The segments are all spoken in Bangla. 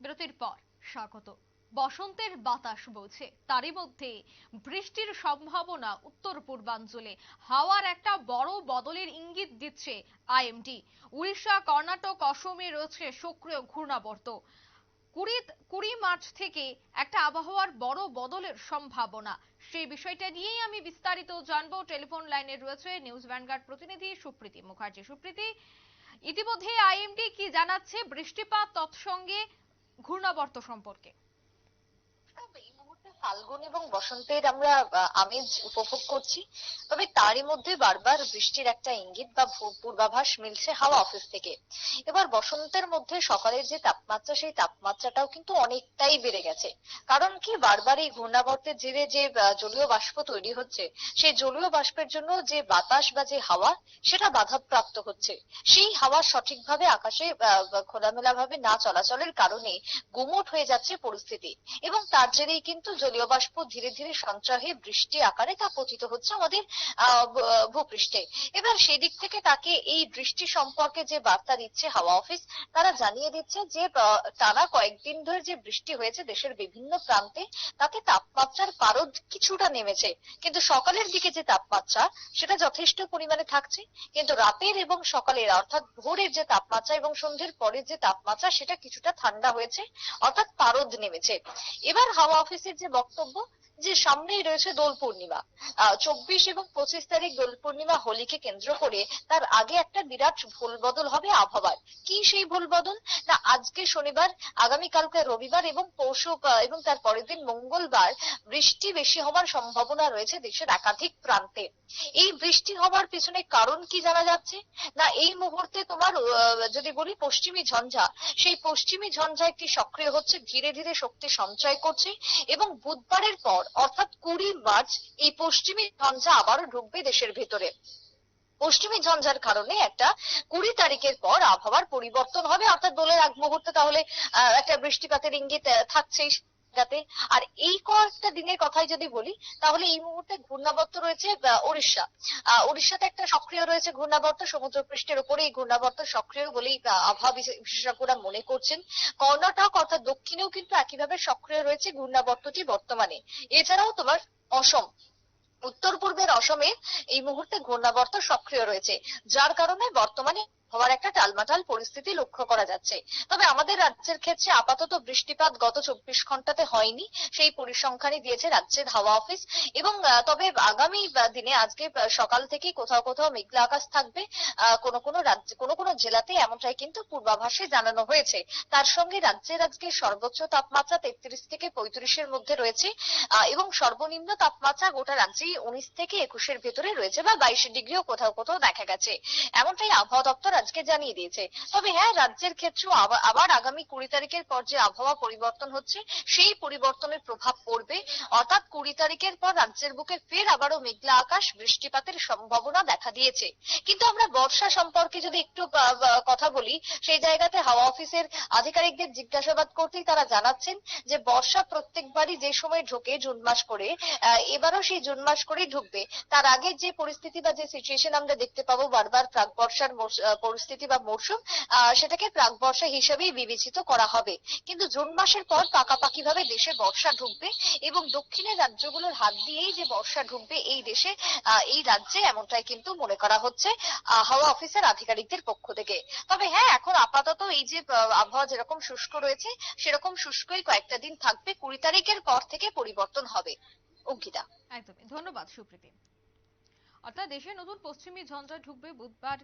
বিরতির পর স্বাগত। বসন্তের বাতাস বইছে। তারই মধ্যে বৃষ্টির সম্ভাবনা উত্তর পূর্বাঞ্চলে। হাওয়ার একটা বড় বদলের ইঙ্গিত দিচ্ছে আইএমডি। উড়িষ্যা, কর্ণাটক, অসমে রয়েছে সক্রিয় ঘূর্ণাবর্ত। কুড়ি কুড়ি মার্চ থেকে একটা আবহাওয়ার বড় বদলের সম্ভাবনা। সেই বিষয়টা নিয়েই আমি বিস্তারিত জানব। টেলিফোন লাইনে রয়েছে নিউজ ভ্যানগার্ড প্রতিনিধি সুপ্রীতি মুখার্জি। সুপ্রীতি, ইতিমধ্যে আইএমডি কি জানাচ্ছে? বৃষ্টিপাত তৎসঙ্গে ঘূর্ণাবর্ত সম্পর্কে। ফাল্গুন এবং বসন্তের আমরা আমেজ উপভোগ করছি। তবে তারই মধ্যে বারবার বৃষ্টির একটা ইঙ্গিত বা পূর্বাভাস মিলছে হাওয়া অফিস থেকে। এবার বসন্তের মধ্যে সকালের যে তাপমাত্রা, সেই তাপমাত্রাটাও কিন্তু অনেকটাই বেড়ে গেছে। কারণ কি, বারবার এই ঘূর্ণাবর্তের জেরে যে জলীয় বাষ্প তৈরি হচ্ছে, সেই জলীয় বাষ্পের জন্য যে বাতাস বা যে হাওয়া, সেটা বাধাপ্রাপ্ত হচ্ছে। সেই হাওয়া সঠিকভাবে আকাশে খোলামেলা ভাবে না চলাচলের কারণে গুমোট হয়ে যাচ্ছে পরিস্থিতি। এবং তার জেরেই কিন্তু জলীয় বাষ্প ধীরে ধীরে সঞ্চয় হয়ে বৃষ্টি আকারে তা পতিত হচ্ছে আমাদের ভূপৃষ্ঠে। এবার সেদিক থেকে তাকে এই বৃষ্টি সম্পর্কে যে বার্তা দিচ্ছে হাওয়া অফিস, তারা জানিয়ে দিচ্ছে যে টানা কয়েকদিন ধরে যে বৃষ্টি হয়েছে দেশের বিভিন্ন প্রান্তে, তাতে তাপমাত্রার পারদ কিছুটা নেমেছে। কিন্তু সকালের দিকে যে তাপমাত্রা, সেটা যথেষ্ট পরিমাণে থাকছে। কিন্তু রাতের এবং সকালের, অর্থাৎ ভোরের যে তাপমাত্রা এবং সন্ধ্যের পরের যে তাপমাত্রা, সেটা কিছুটা ঠান্ডা হয়েছে, অর্থাৎ পারদ নেমেছে। এবার হাওয়া অফিসের যে বক্তব্য যে সামনেই রয়েছে দোল পূর্ণিমা। চব্বিশ এবং পঁচিশ তারিখ দোল পূর্ণিমা হোলিকে কেন্দ্র করে তার আগে একটা বিরাট ভুল বদল হবে আবহাওয়ার। কি সেই ভুল বদল? না, আজকে শনিবার আগামীকালকে রবিবার এবং পরশু এবং তার পরের দিন মঙ্গলবার বৃষ্টি বেশি হওয়ার সম্ভাবনা রয়েছে দেশের একাধিক প্রান্তে। এই বৃষ্টি হওয়ার পিছনে কারণ কি জানা যাচ্ছে? না, এই মুহূর্তে তোমার যদি বলি পশ্চিমী ঝঞ্ঝা, সেই পশ্চিমী ঝঞ্ঝা একটি সক্রিয় হচ্ছে? ধীরে ধীরে শক্তি সঞ্চয় করছে এবং বুধবারের পর অর্থাৎ কুড়ি মার্চ, এই পশ্চিমী ঝঞ্ঝা আবারও ঢুকবে দেশের ভেতরে। পশ্চিমী ঝঞ্ঝার কারণে একটা কুড়ি তারিখের পর আবহাওয়ার পরিবর্তন হবে। অর্থাৎ দোলের আগ মুহূর্তে তাহলে একটা বৃষ্টিপাতের ইঙ্গিত থাকছেই। যাতে, আর এই কয়েকটা দিনের কথাই যদি বলি, তাহলে এই মুহূর্তে ঘূর্ণাবর্ত রয়েছে ওড়িশা। ওড়িশাতে একটা সক্রিয় রয়েছে ঘূর্ণাবর্ত সমুদ্র পৃষ্ঠের উপরে এই ঘূর্ণাবর্ত সক্রিয় বলেই আবহাওয়া বিশেষজ্ঞরা মনে করছেন। কর্ণাটক অর্থাৎ দক্ষিণেও কিন্তু একইভাবে সক্রিয় রয়েছে ঘূর্ণাবর্তটি বর্তমানে। এছাড়াও তোমার অসম উত্তর পূর্বের অসমে এই মুহূর্তে ঘূর্ণাবর্ত সক্রিয় রয়েছে, যার কারণে বর্তমানে হওয়ার একটা টালমাটাল পরিস্থিতি লক্ষ্য করা যাচ্ছে। তবে আমাদের রাজ্যের ক্ষেত্রে আপাতত বৃষ্টিপাত গত চব্বিশ ঘন্টাতে হয়নি। সেই পরিসংখ্যানই দিয়েছে রাজ্যের হাওয়া অফিস। এবং তবে আগামী দিনে আজকে সকাল থেকে কোথাও কোথাও মেঘলা আকাশ থাকবে। কোনো কোনো রাজ্যে, কোনো কোনো জেলাতে এমনটাই কিন্তু পূর্বাভাসে জানানো হয়েছে। তার সঙ্গে রাজ্যের আজকে সর্বোচ্চ তাপমাত্রা তেত্রিশ থেকে পঁয়ত্রিশের মধ্যে রয়েছে। এবং সর্বনিম্ন তাপমাত্রা গোটা রাজ্যেই উনিশ থেকে একুশের ভেতরে রয়েছে বা বাইশ ডিগ্রিও কোথাও কোথাও দেখা গেছে। এমনটাই আবহাওয়া দপ্তর আজকে জানিয়ে দিয়েছে। তবে হ্যাঁ রাজ্যের ক্ষেত্রেও আবার আগামী কুড়ি তারিখের পর যে আবহাওয়া পরিবর্তন হচ্ছে, সেই পরিবর্তনের প্রভাব পড়বে। অর্থাৎ কুড়ি তারিখের পর রাজ্যের বুকে ফের আবারও মেঘলা আকাশ, বৃষ্টিপাতের সম্ভাবনা দেখা দিয়েছে। কিন্তু আমরা বর্ষা সম্পর্কে যদি একটু কথা বলি, সেই জায়গাতে হাওয়া অফিসের আধিকারিকদের জিজ্ঞাসাবাদ করতেই তারা জানাচ্ছেন যে, বর্ষা প্রত্যেকবারই যে সময় ঢোকে জুন মাস করে এবারও সেই জুন মাস করেই ঢুকবে। তার আগে যে পরিস্থিতি বা যে সিচুয়েশন আমরা দেখতে পাবো, বারবার প্রাক বর্ষার পরিস্থিতি বা মরশুম সেটাকে প্রাক বর্ষা হিসেবেই বিবেচিত করা হবে। কিন্তু জুন মাসের পর পাকাপাকি ভাবে দেশে বর্ষা ঢুকবে এবং দক্ষিণের রাজ্যগুলোর হাত দিয়েই যে বর্ষা ঢুকবে এই দেশে এই রাজ্যে এমনটাই কিন্তু মনে করা হচ্ছে হাওয়া অফিসের আধিকারিকদের পক্ষ থেকে। তবে হ্যাঁ এখন আপাতত এই যে আবহাওয়া যেরকম শুষ্ক রয়েছে, সেরকম শুষ্কই কয়েকটা দিন থাকবে। কুড়ি তারিখের পর থেকে পরিবর্তন হবে। অঙ্কিতা। একদমই। ধন্যবাদ, সুপ্রীতি। অর্থাৎ দেশে নতুন পশ্চিমী ঝঞ্ঝা ঢুকবে বুধবার।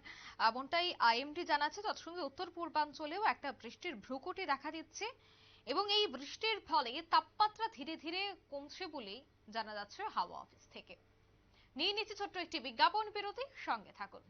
এমনটাই আইএমডি জানাচ্ছে। তৎসঙ্গে উত্তর পূর্বাঞ্চলেও একটা বৃষ্টির ভ্রুকুটি দেখা দিচ্ছে এবং এই বৃষ্টির ফলে তাপমাত্রা ধীরে ধীরে কমছে বলেই জানা যাচ্ছে হাওয়া অফিস থেকে। নিয়ে নিচ্ছে ছোট্ট একটি বিজ্ঞাপন বিরতি। সঙ্গে থাকুন।